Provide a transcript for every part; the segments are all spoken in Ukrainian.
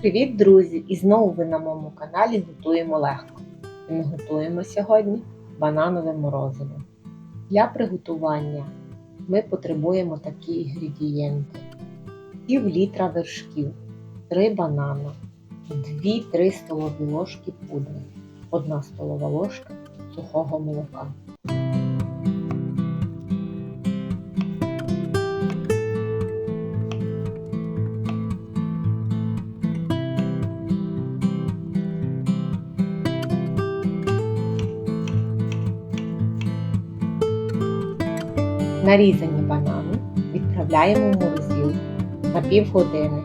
Привіт, друзі! І знову ви на моєму каналі Готуємо легко. І ми готуємо сьогодні бананове морозиво. Для приготування ми потребуємо такі інгредієнти: пів літра вершків, 3 банана, 2-3 столові ложки пудри, 1 столова ложка сухого молока. Нарізані банани відправляємо в морозилку на півгодини.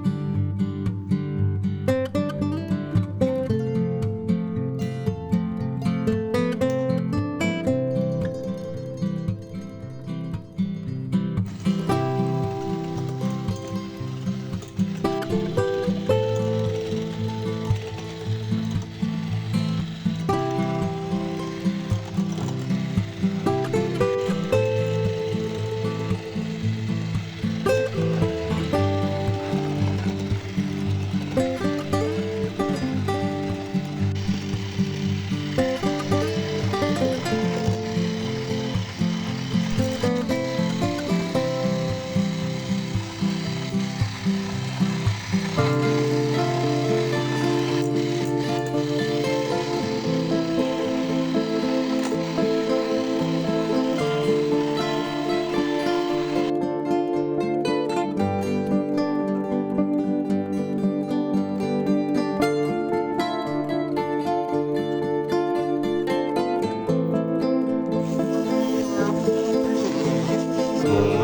Lord.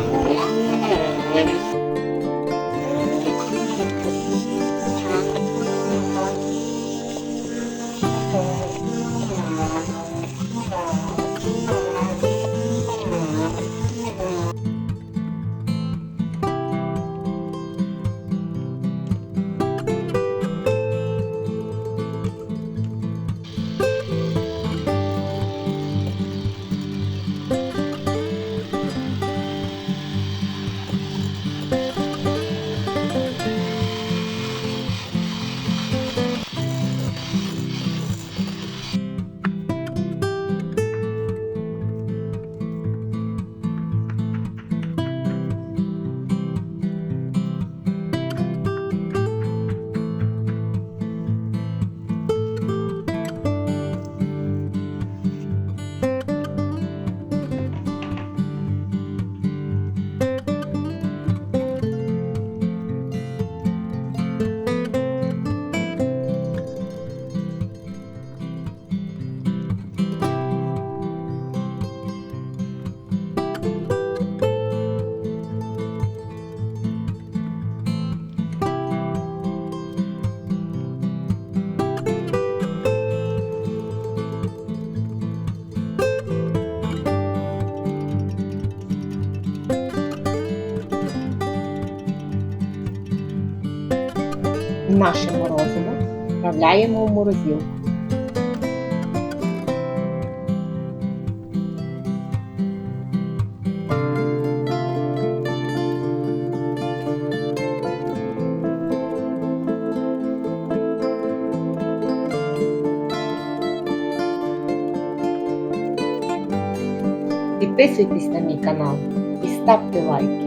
Наше морозиво вправляємо в морозилку. Підписуйтесь на мій канал і ставте лайки.